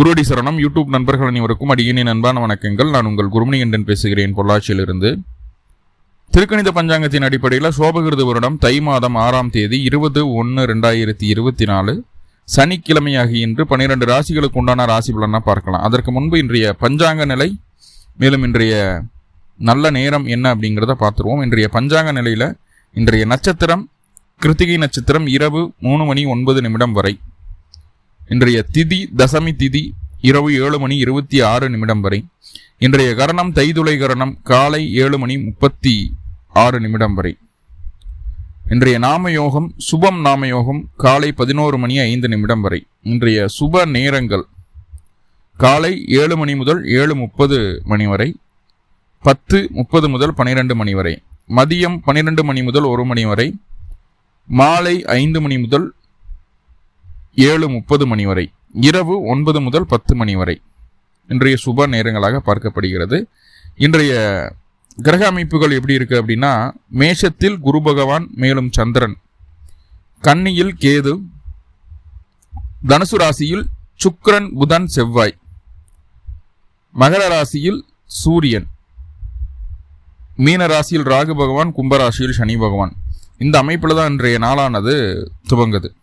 குருடி சரணம். யூடியூப் நண்பர்கள் அனைவருக்கும் அடியனின் அன்பான வணக்கங்கள். நான் உங்கள் குருமணிகண்டன் பேசுகிறேன் பொள்ளாச்சியிலிருந்து. திருக்கணித பஞ்சாங்கத்தின் அடிப்படையில் சோபகிருத வருடம் தை மாதம் ஆறாம் தேதி இருபது ஒன்று ரெண்டாயிரத்தி இருபத்தி நாலு. சனிக்கிழமையாகி இன்று பன்னிரெண்டு ராசிகளுக்கு உண்டான ராசி பலனாக பார்க்கலாம். அதற்கு முன்பு இன்றைய பஞ்சாங்க நிலை மேலும் இன்றைய நல்ல நேரம் என்ன அப்படிங்கிறத பார்த்துருவோம். இன்றைய பஞ்சாங்க நிலையில் இன்றைய நட்சத்திரம் கிருத்திகை நட்சத்திரம் இரவு மூணு மணி ஒன்பது நிமிடம் வரை. இன்றைய திதி தசமி திதி இரவு ஏழு மணி இருபத்தி ஆறு நிமிடம் வரை. இன்றைய கரணம் தைதுளை கரணம் காலை ஏழு மணி முப்பத்தி ஆறு நிமிடம் வரை. இன்றைய நாமயோகம் சுபம் நாமயோகம் காலை பதினோரு மணி ஐந்து நிமிடம் வரை. இன்றைய சுப நேரங்கள் காலை ஏழு மணி முதல் ஏழு முப்பது மணி வரை பத்து முப்பது முதல் பனிரெண்டு மணி வரை. மதியம் பன்னிரெண்டு மணி முதல் ஒரு மணி வரை. மாலை ஐந்து மணி முதல் ஏழு முப்பது மணி வரை இரவு ஒன்பது முதல் பத்து மணி வரை இன்றைய சுப நேரங்களாக பார்க்கப்படுகிறது. இன்றைய கிரக அமைப்புகள் எப்படி இருக்கு அப்படின்னா மேஷத்தில் குரு பகவான் மேலும் சந்திரன். கன்னியில் கேது தனுசு ராசியில் சுக்கரன் புதன் செவ்வாய். மகர ராசியில் சூரியன். மீன ராசியில் ராகு பகவான் கும்பராசியில் சனி பகவான். இந்த அமைப்பில் தான் இன்றைய நாளானது துவங்குது.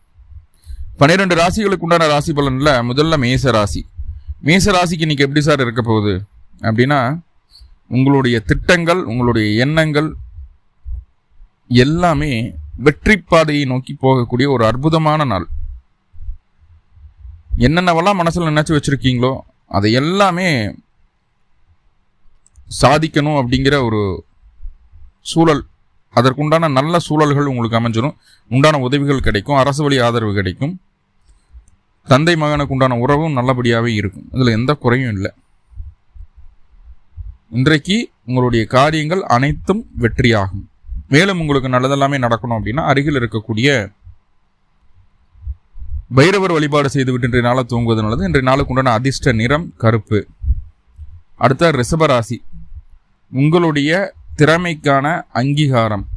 பன்னிரெண்டு ராசிகளுக்கு உண்டான ராசி பலனில் முதல்ல மேச ராசி மேச ராசிக்கு இன்னைக்கு எப்படி சார் இருக்க போகுது? அப்படின்னா உங்களுடைய திட்டங்கள் உங்களுடைய எண்ணங்கள் எல்லாமே வெற்றி பாதையை நோக்கி போகக்கூடிய ஒரு அற்புதமான நாள். என்னென்னவெல்லாம் மனசில் நினச்சி வச்சுருக்கீங்களோ அதை எல்லாமே சாதிக்கணும் அப்படிங்கிற ஒரு சூழல். அதற்குண்டான நல்ல சூழல்கள் உங்களுக்கு அமைஞ்சிடும் உண்டான உதவிகள் கிடைக்கும். அரசு வழி ஆதரவு கிடைக்கும். தந்தை மகனுக்கு உண்டான உறவும் நல்லபடியாகவே இருக்கும். இதில் எந்த குறையும் இல்லை. இன்றைக்கு உங்களுடைய காரியங்கள் அனைத்தும் வெற்றியாகும். மேலும் உங்களுக்கு நல்லதெல்லாமே நடக்கணும் அப்படின்னா அருகில் இருக்கக்கூடிய பைரவர் வழிபாடு செய்துவிட்டு இன்றைய நாளை தூங்குவது நல்லது. இன்றைய நாளுக்கு உண்டான அதிர்ஷ்ட நிறம் கருப்பு. அடுத்த ரிஷபராசி. உங்களுடைய திறமைக்கான அங்கீகாரம்.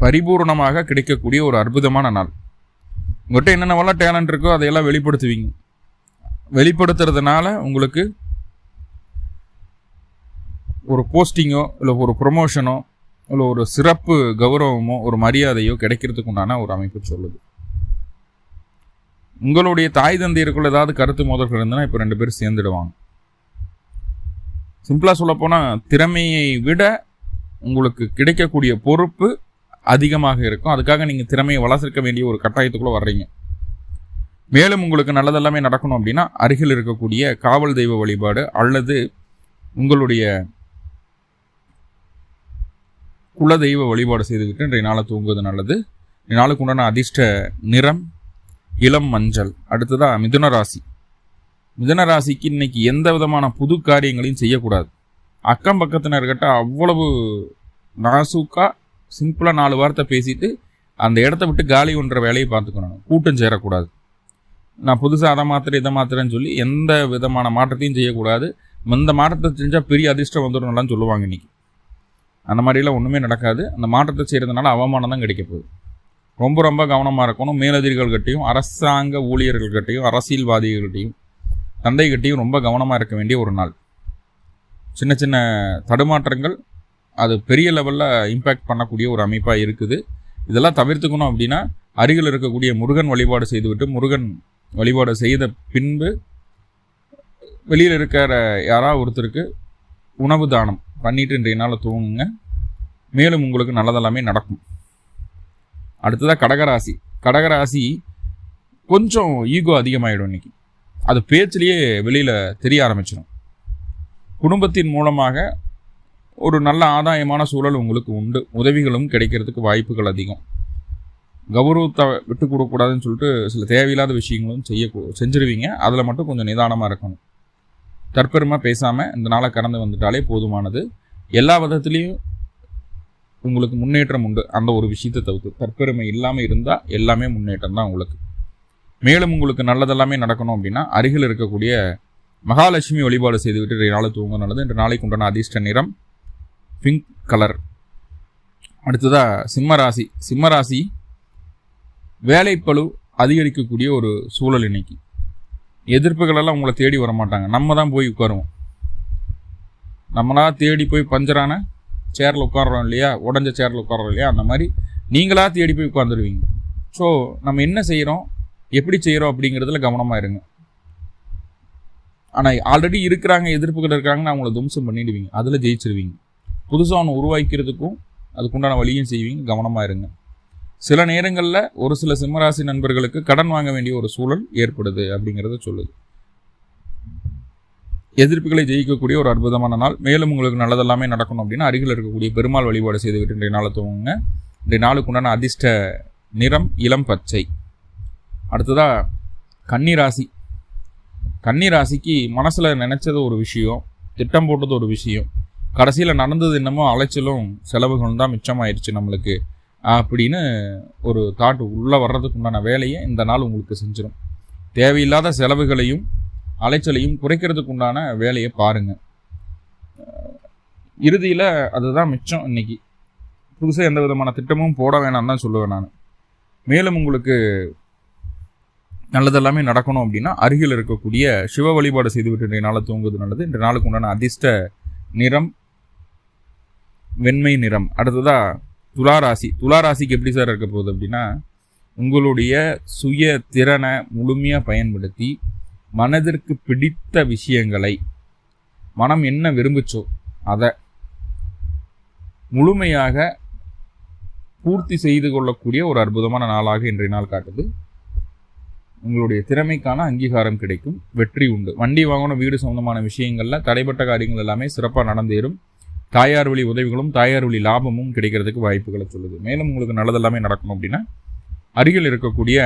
பரிபூர்ணமாக கிடைக்கக்கூடிய ஒரு அற்புதமான நாள். உங்கள்கிட்ட என்னென்னவெல்லாம் டேலண்ட் இருக்கோ அதையெல்லாம் வெளிப்படுத்துவீங்க. வெளிப்படுத்துறதுனால உங்களுக்கு ஒரு போஸ்டிங்கோ இல்லை ஒரு ப்ரொமோஷனோ இல்லை ஒரு சிறப்பு கௌரவமோ ஒரு மரியாதையோ கிடைக்கிறதுக்கு உண்டான ஒரு அமைப்பு சொல்லுது. உங்களுடைய தாய் தந்தையருக்குள்ள ஏதாவது கருத்து மோதல்கள் இருந்ததுன்னா இப்போ ரெண்டு பேரும் சேர்ந்துடுவாங்க. சிம்பிளாக சொல்லப்போனால் திறமையை விட உங்களுக்கு கிடைக்கக்கூடிய பொறுப்பு அதிகமாக இருக்கும். அதுக்காக நீங்கள் திறமையை வளர்த்திருக்க வேண்டிய ஒரு கட்டாயத்துக்குள்ளே வர்றீங்க. மேலும் உங்களுக்கு நல்லதெல்லாமே நடக்கணும் அப்படின்னா அருகில் இருக்கக்கூடிய காவல் தெய்வ வழிபாடு அல்லது உங்களுடைய குல தெய்வ வழிபாடு செய்துவிட்டு இன்றைய நாளை தூங்குவது நல்லது. நாளுக்கு உண்டான அதிர்ஷ்ட நிறம் இளம் மஞ்சள். அடுத்ததாக மிதுன ராசி. மிதுன ராசிக்கு இன்னைக்கு எந்த விதமான புது காரியங்களையும் செய்யக்கூடாது. அக்கம் பக்கத்தினர்கிட்ட அவ்வளவு நாசுக்காக சிம்பிளாக நாலு வார்த்தை பேசிட்டு அந்த இடத்த விட்டு காலி ஒன்ற வேலையை பார்த்துக்கணும் கூட்டம் சேரக்கூடாது. நான் புதுசாக அதை மாத்திரை இதை மாத்திரன்னு சொல்லி எந்த விதமான மாற்றத்தையும் செய்யக்கூடாது. இந்த மாற்றத்தை செஞ்சால் பெரிய அதிர்ஷ்டம் வந்துடும்லாம் சொல்லுவாங்க இன்னைக்கு. அந்த மாதிரிலாம் ஒன்றுமே நடக்காது. அந்த மாற்றத்தை செய்கிறதுனால அவமானம் தான் கிடைக்க போகுது. ரொம்ப ரொம்ப கவனமாக இருக்கணும். மேலதிகாரிகள்கிட்டையும் அரசாங்க ஊழியர்கள்கிட்டையும் அரசியல்வாதிகள்கிட்டையும் தந்தைகிட்டையும் ரொம்ப கவனமாக இருக்க வேண்டிய ஒரு நாள். சின்ன சின்ன தடுமாற்றங்கள் அது பெரிய லெவலில் இம்பேக்ட் பண்ணக்கூடிய ஒரு அமைப்பாக இருக்குது. இதெல்லாம் தவிர்த்துக்கணும் அப்படின்னா அருகில் இருக்கக்கூடிய முருகன் வழிபாடு செய்துவிட்டு முருகன் வழிபாடு செய்த பின்பு வெளியில் இருக்கிற யாராவது ஒருத்தருக்கு உணவு தானம் பண்ணிட்டு இன்றைய நாளில் தூங்குங்க. மேலும் உங்களுக்கு நல்லதெல்லாமே நடக்கும். அடுத்ததாக கடகராசி. கடகராசி கொஞ்சம் ஈகோ அதிகமாகிடும் இன்னைக்கு. அது பேச்சிலேயே வெளியில் தெரிய ஆரம்பிச்சிடும் குடும்பத்தின் மூலமாக ஒரு நல்ல ஆதாயமான சூழல் உங்களுக்கு உண்டு. உதவிகளும் கிடைக்கிறதுக்கு வாய்ப்புகள் அதிகம். கௌரவத்தை விட்டு கொடுக்கூடாதுன்னு சொல்லிட்டு சில தேவையில்லாத விஷயங்களும் செய்ய செஞ்சிருவீங்க. அதில் மட்டும் கொஞ்சம் நிதானமாக இருக்கணும். தற்பெருமை பேசாமல் இந்த நாளை கடந்து வந்துட்டாலே போதுமானது. எல்லா விதத்துலேயும் உங்களுக்கு முன்னேற்றம் உண்டு. அந்த ஒரு விஷயத்தை தவிர்த்து. தற்பெருமை இல்லாமல் இருந்தால் எல்லாமே முன்னேற்றம் தான் உங்களுக்கு. மேலும் உங்களுக்கு நல்லதெல்லாமே நடக்கணும் அப்படின்னா அருகில் இருக்கக்கூடிய மகாலட்சுமி வழிபாடு செய்துவிட்டு நாளை தூங்க நல்லது இன்று நாளைக்கு உண்டான அதிர்ஷ்ட நிறம் பிங்க் கலர். அடுத்ததாக சிம்மராசி சிம்மராசி வேலைப்பழு அதிகரிக்கக்கூடிய ஒரு சூழல் இன்னைக்கு. எதிர்ப்புகளெல்லாம் உங்களை தேடி வர மாட்டாங்க நம்ம தான் போய் உட்காருவோம். நம்மளா தேடி போய் பஞ்சரான சேரில் உட்காடுறோம் இல்லையா? உடஞ்ச சேரில் உட்காடுறோம் இல்லையா? அந்த மாதிரி நீங்களாக தேடி போய் உட்காந்துருவீங்க ஸோ நம்ம என்ன செய்கிறோம் எப்படி செய்கிறோம் அப்படிங்கிறதுல கவனமாக இருங்க. ஆனால் ஆல்ரெடி இருக்கிறாங்க எதிர்ப்புகள் இருக்கிறாங்கன்னு அவங்கள தும்சம் பண்ணிடுவீங்க. அதில் ஜெயிச்சிருவீங்க. புதுசாக ஒன்று உருவாக்கிறதுக்கும் அதுக்குண்டான வழியும் செய்வீங்க. கவனமாக இருங்க. சில நேரங்களில் ஒரு சில சிம்மராசி நண்பர்களுக்கு கடன் வாங்க வேண்டிய ஒரு சூழல் ஏற்படுது அப்படிங்கிறத சொல்லுது. எதிர்ப்புகளை ஜெயிக்கக்கூடிய ஒரு அற்புதமான நாள். மேலும் உங்களுக்கு நல்லதெல்லாமே நடக்கணும் அப்படின்னா அருகில் இருக்கக்கூடிய பெருமாள் வழிபாடு செய்துவிட்டு இன்றைய நாளை துவங்குங்க. இன்றைய நாளுக்கு உண்டான அதிர்ஷ்ட நிறம் இளம் பச்சை. அடுத்ததாக கன்னிராசி. கன்னிராசிக்கு மனசில் நினச்சது ஒரு விஷயம் திட்டம் போட்டது ஒரு விஷயம். கடைசியில் நடந்தது என்னமோ அலைச்சலும் செலவுகளும் தான் மிச்சமாயிருச்சு நம்மளுக்கு. அப்படின்னு ஒரு தாட் உள்ளே வர்றதுக்கு உண்டான வேலையை இந்த நாள் உங்களுக்கு செஞ்சிடும் தேவையில்லாத செலவுகளையும் அலைச்சலையும் குறைக்கிறதுக்கு உண்டான வேலையை பாருங்கள் இறுதியில் அதுதான் மிச்சம் இன்னைக்கு. புதுசாக எந்த விதமான திட்டமும் போட வேணாம் தான் சொல்லுவேன் நான். மேலும் உங்களுக்கு நல்லதெல்லாமே நடக்கணும் அப்படின்னா அருகில் இருக்கக்கூடிய சிவ வழிபாடு செய்துவிட்டு இன்றைய நாளை தூங்குவது நல்லது. இன்றைய நாளுக்கு உண்டான அதிர்ஷ்ட நிறம் வெண்மை நிறம். அடுத்ததாக துளாராசி. துளாராசிக்கு எப்படி சார் இருக்க போகுது அப்படின்னா உங்களுடைய சுய திறனை முழுமையாக பயன்படுத்தி மனதிற்கு பிடித்த விஷயங்களை மனம் என்ன விரும்புச்சோ அதை முழுமையாக பூர்த்தி செய்து கொள்ளக்கூடிய ஒரு அற்புதமான நாளாக இன்றைய நாள் காட்டுது. உங்களுடைய திறமைக்கான அங்கீகாரம் கிடைக்கும். வெற்றி உண்டு. வண்டி வாங்கணும் வீடு சம்பந்தமான விஷயங்களில் தடைப்பட்ட காரியங்கள் எல்லாமே சிறப்பாக நடந்தேறும். தாயார் வழி உதவிகளும் தாயார் வழி லாபமும் கிடைக்கிறதுக்கு வாய்ப்புகளை சொல்லுது. மேலும் உங்களுக்கு நல்லதெல்லாமே நடக்கணும் அப்படின்னா அருகில் இருக்கக்கூடிய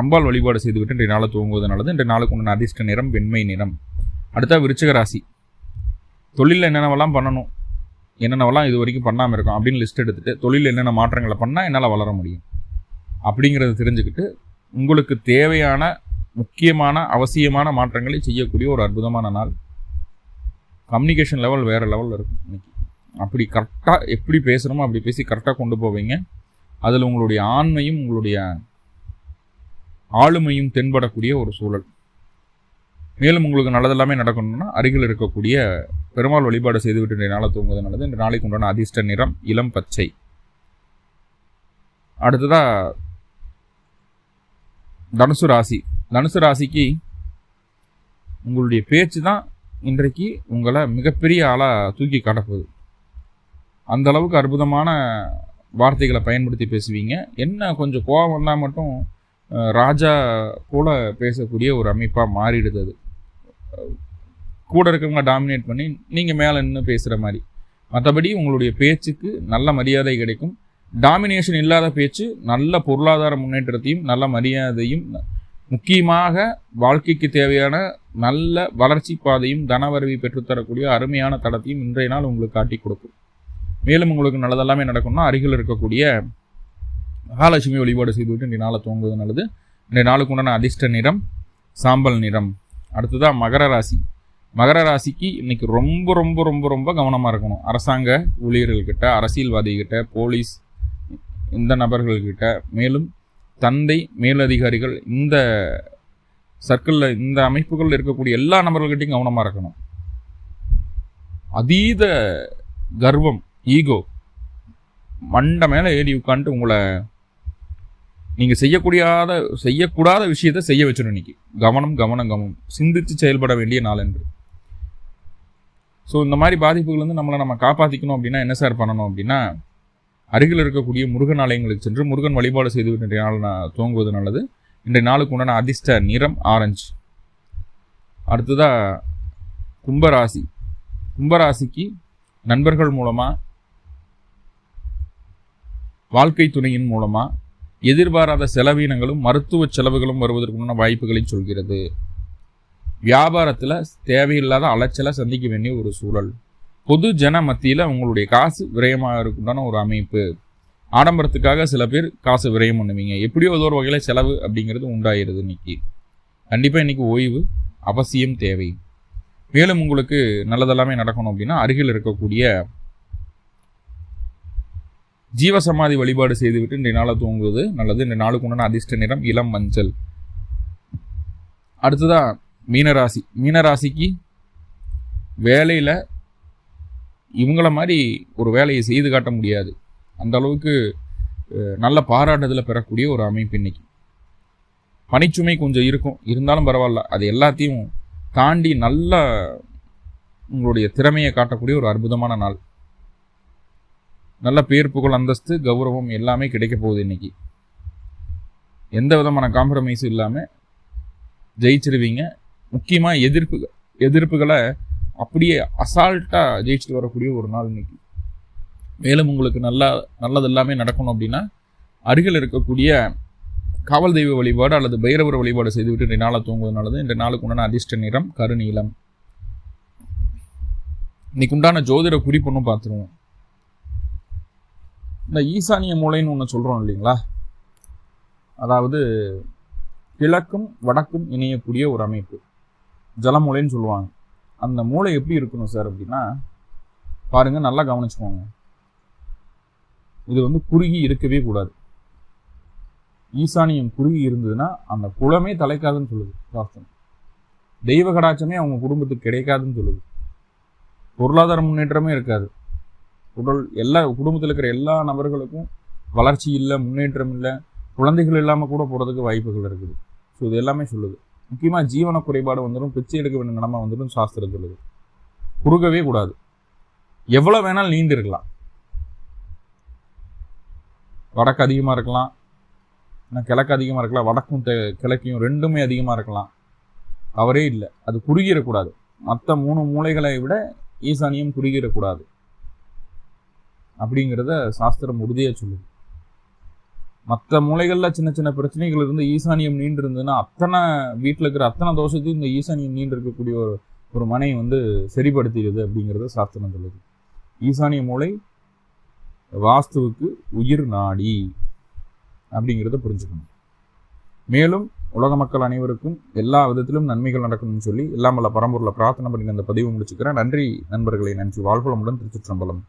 அம்பாள் வழிபாடு செய்துவிட்டு இன்றைய நாளை தூங்குவது நல்லது. இன்றைய நாளுக்கு உண்டான அதிர்ஷ்ட நிறம் வெண்மை நிறம். அடுத்தா விருச்சிக ராசி. தொழிலில் என்னென்னவெல்லாம் பண்ணணும்? என்னென்னவெல்லாம் இது வரைக்கும் பண்ணாமல் இருக்கும் அப்படின்னு லிஸ்ட் எடுத்துகிட்டு தொழிலில் என்னென்ன மாற்றங்களை பண்ணால் என்னால் வளர முடியும்? அப்படிங்கிறத தெரிஞ்சுக்கிட்டு உங்களுக்கு தேவையான முக்கியமான அவசியமான மாற்றங்களை செய்யக்கூடிய ஒரு அற்புதமான நாள். கம்யூனிகேஷன் லெவல் வேறு லெவலில் இருக்கும் இன்னைக்கு. அப்படி கரெக்டாக எப்படி பேசுகிறோமோ அப்படி பேசி கரெக்டாக கொண்டு போவீங்க. அதில் உங்களுடைய ஆண்மையும் உங்களுடைய ஆளுமையும் தென்படக்கூடிய ஒரு சூழல். மேலும் உங்களுக்கு நல்லதெல்லாமே நடக்கணும்னா அருகில் இருக்கக்கூடிய பெருமாள் வழிபாடு செய்துவிட்டு இன்றைய நாளை தூங்குவது நல்லது. இந்த நாளைக்கு உண்டான அதிர்ஷ்ட நிறம் இளம் பச்சை. அடுத்ததாக தனுசு ராசி. தனுசு ராசிக்கு உங்களுடைய பேச்சு தான் இன்றைக்கு உங்களை மிகப்பெரிய ஆளாக தூக்கி காட்டப்போகுது. அந்த அளவுக்கு அற்புதமான வார்த்தைகளை பயன்படுத்தி பேசுவீங்க. என்ன கொஞ்சம் கோவம் வந்தால் மட்டும் ராஜா கூட பேசக்கூடிய ஒரு அமைப்பாக மாறிடுது அது. கூட இருக்கவங்க டாமினேட் பண்ணி நீங்கள் மேலே நின்று பேசுகிற மாதிரி. மற்றபடி உங்களுடைய பேச்சுக்கு நல்ல மரியாதை கிடைக்கும். டாமினேஷன் இல்லாத பேச்சு நல்ல பொருளாதார முன்னேற்றத்தையும் நல்ல மரியாதையும் முக்கியமாக வாழ்க்கைக்கு தேவையான நல்ல வளர்ச்சி பாதையும் தனவரவி பெற்றுத்தரக்கூடிய அருமையான தடத்தையும் இன்றைய நாள் உங்களுக்கு காட்டி கொடுக்கும். மேலும் உங்களுக்கு நல்லதெல்லாமே நடக்கும்னா அருகில் இருக்கக்கூடிய மகாலட்சுமி வழிபாடு செய்துவிட்டு இன்றைய நாளை தூங்குவது நல்லது. இன்றைய நாளுக்கு உண்டான அதிர்ஷ்ட நிறம் சாம்பல் நிறம். அடுத்ததாக மகர ராசி. மகர ராசிக்கு இன்னைக்கு ரொம்ப ரொம்ப ரொம்ப ரொம்ப கவனமாக இருக்கணும். அரசாங்க ஊழியர்கள்கிட்ட அரசியல்வாதிகிட்ட போலீஸ் இந்த நபர்கள்கிட்ட மேலும் தந்தை மேலதிகாரிகள் இந்த சர்க்கிளில் இந்த அமைப்புகளில் இருக்கக்கூடிய எல்லா நபர்கள்கிட்டையும் கவனமாக இருக்கணும். அதீத கர்வம் ஈகோ மண்டை மேலே ஏறி உட்காந்துட்டு உங்களை நீங்கள் செய்யக்கூடியாத செய்யக்கூடாத விஷயத்தை செய்ய வச்சிடும் இன்னைக்கு. கவனம் கவனம் கவனம். சிந்தித்து செயல்பட வேண்டிய நாள் என்று. ஸோ இந்த மாதிரி பாதிப்புகள் வந்து நம்மளை நம்ம காப்பாற்றிக்கணும் அப்படின்னா என்ன சார் பண்ணணும் அப்படின்னா அருகில் இருக்கக்கூடிய முருகன் ஆலயங்களுக்கு சென்று முருகன் வழிபாடு செய்து இன்றைய நாள் நான் துவங்குவது நல்லது. இன்றைய நாளுக்கு உண்டான அதிர்ஷ்ட நிறம் ஆரஞ்சு. அடுத்ததாக கும்பராசி. கும்பராசிக்கு நண்பர்கள் மூலமாக வாழ்க்கை துணையின் மூலமாக எதிர்பாராத செலவீனங்களும் மருத்துவ செலவுகளும் வருவதற்குண்டான வாய்ப்புகளை சொல்கிறது. வியாபாரத்தில் தேவையில்லாத அலைச்சலை சந்திக்க வேண்டிய ஒரு சூழல். பொது ஜன மத்தியில் உங்களுடைய காசு விரயமாக இருக்குண்டான ஒரு அமைப்பு. ஆடம்பரத்துக்காக சில பேர் காசு விரயம் பண்ணுவீங்க. எப்படியோ ஏதோ ஒரு வகையில் செலவு அப்படிங்கிறது உண்டாயிருது இன்னைக்கு. கண்டிப்பாக இன்றைக்கி ஓய்வு அவசியம் தேவை. மேலும் உங்களுக்கு நல்லதெல்லாமே நடக்கணும் அப்படின்னா அருகில் இருக்கக்கூடிய ஜீவசமாதி வழிபாடு செய்துவிட்டு இன்றைய நாளை தூங்குவது நல்லது. இந்த நாளுக்கு உண்டான அதிர்ஷ்ட நிறம் இளம் மஞ்சள். அடுத்ததாக மீனராசி. மீனராசிக்கு வேலையில் இவங்கள மாதிரி ஒரு வேலையை செய்து காட்ட முடியாது. அந்த அளவுக்கு நல்ல பாராட்டுதலை பெறக்கூடிய ஒரு அமைப்பு இன்னைக்கு. பணிச்சுமை கொஞ்சம் இருக்கும். இருந்தாலும் பரவாயில்ல. அது எல்லாத்தையும் தாண்டி நல்ல உங்களுடைய திறமையை காட்டக்கூடிய ஒரு அற்புதமான நாள். நல்ல பேர் புகழ் அந்தஸ்து கௌரவம் எல்லாமே கிடைக்க போகுது இன்னைக்கு. எந்த விதமான காம்ப்ரமைஸும் இல்லாமல் ஜெயிச்சிருவீங்க. முக்கியமாக எதிர்ப்பு எதிர்ப்புகளை அப்படியே அசால்ட்டாக ஜெயிச்சுட்டு வரக்கூடிய ஒரு நாள் இன்னைக்கு. மேலும் உங்களுக்கு நல்லா நல்லது எல்லாமே நடக்கணும் அப்படின்னா அருகில் இருக்கக்கூடிய காவல் தெய்வ வழிபாடு அல்லது பைரவர் வழிபாடு செய்துவிட்டு இன்றைய நாளை தூங்குவதுனால தான் இன்றைய நாளுக்கு உண்டான அதிர்ஷ்ட நிறம் கருநீளம் இன்னைக்கு உண்டான ஜோதிட குறிப்புன்னு பார்த்துருவோம். இந்த ஈசானிய மூலைன்னு ஒன்று சொல்கிறோம் இல்லைங்களா? அதாவது கிழக்கும் வடக்கும் இணையக்கூடிய ஒரு அமைப்பு. ஜலமூலைன்னு சொல்லுவாங்க. அந்த மூளை எப்படி இருக்கணும் சார் அப்படின்னா பாருங்கள் நல்லா கவனிச்சுக்கோங்க. இது வந்து குறுகி இருக்கவே கூடாது. ஈசானியம் குறுகி இருந்ததுன்னா அந்த குளமே தலைக்காதுன்னு சொல்லுது சாஸ்திரம். தெய்வ கடாட்சமே அவங்க குடும்பத்துக்கு கிடைக்காதுன்னு சொல்லுது. பொருளாதார முன்னேற்றமே இருக்காது. உடல் எல்லா குடும்பத்தில் இருக்கிற எல்லா நபர்களுக்கும் வளர்ச்சி இல்லை முன்னேற்றம் இல்லை குழந்தைகள் இல்லாமல் கூட போகிறதுக்கு வாய்ப்புகள் இருக்குது. ஸோ இது எல்லாமே சொல்லுது. முக்கியமாக ஜீவன குறைபாடு வந்துடும் பிச்சை எடுக்க வேண்டிய நிலமை வந்துடும் சாஸ்திரம் சொல்லுது. குறுகவே கூடாது. எவ்வளோ வேணாலும் நீண்டு இருக்கலாம். வடக்கு அதிகமாக இருக்கலாம். ஆனால் கிழக்கு அதிகமாக இருக்கலாம். வடக்கும் கிழக்கையும் ரெண்டுமே அதிகமாக இருக்கலாம். அவரே இல்லை. அது குறுகிடக்கூடாது. மற்ற மூணு மூலைகளை விட ஈசானியம் குறுகிடக்கூடாது. அப்படிங்கிறத சாஸ்திரம் உறுதியாக சொல்லுது. மற்ற மூலைகளில் சின்ன சின்ன பிரச்சனைகள் இருந்து ஈசானியம் நீண்டு இருந்ததுன்னா அத்தனை வீட்டில் இருக்கிற அத்தனை தோஷத்தையும் இந்த ஈசானியம் நீண்டு இருக்கக்கூடிய ஒரு ஒரு மனை வந்து சரிப்படுத்திடுது அப்படிங்கிறத சாஸ்திரம் சொல்லுது. ஈசானிய மூளை வாஸ்துவுக்கு உயிர் நாடி அப்படிங்கிறத புரிஞ்சுக்கணும். மேலும் உலக மக்கள் அனைவருக்கும் எல்லா விதத்திலும் நன்மைகள் நடக்கணும்னு சொல்லி எல்லாம் வல்ல பரம்பூரில் பிரார்த்தனை பண்ணி அந்த பதிவு முடிச்சுக்கிறேன். நன்றி நண்பர்களை நன்றி. வாழ்வளமுடன் திருச்சிற்றம்பலம்.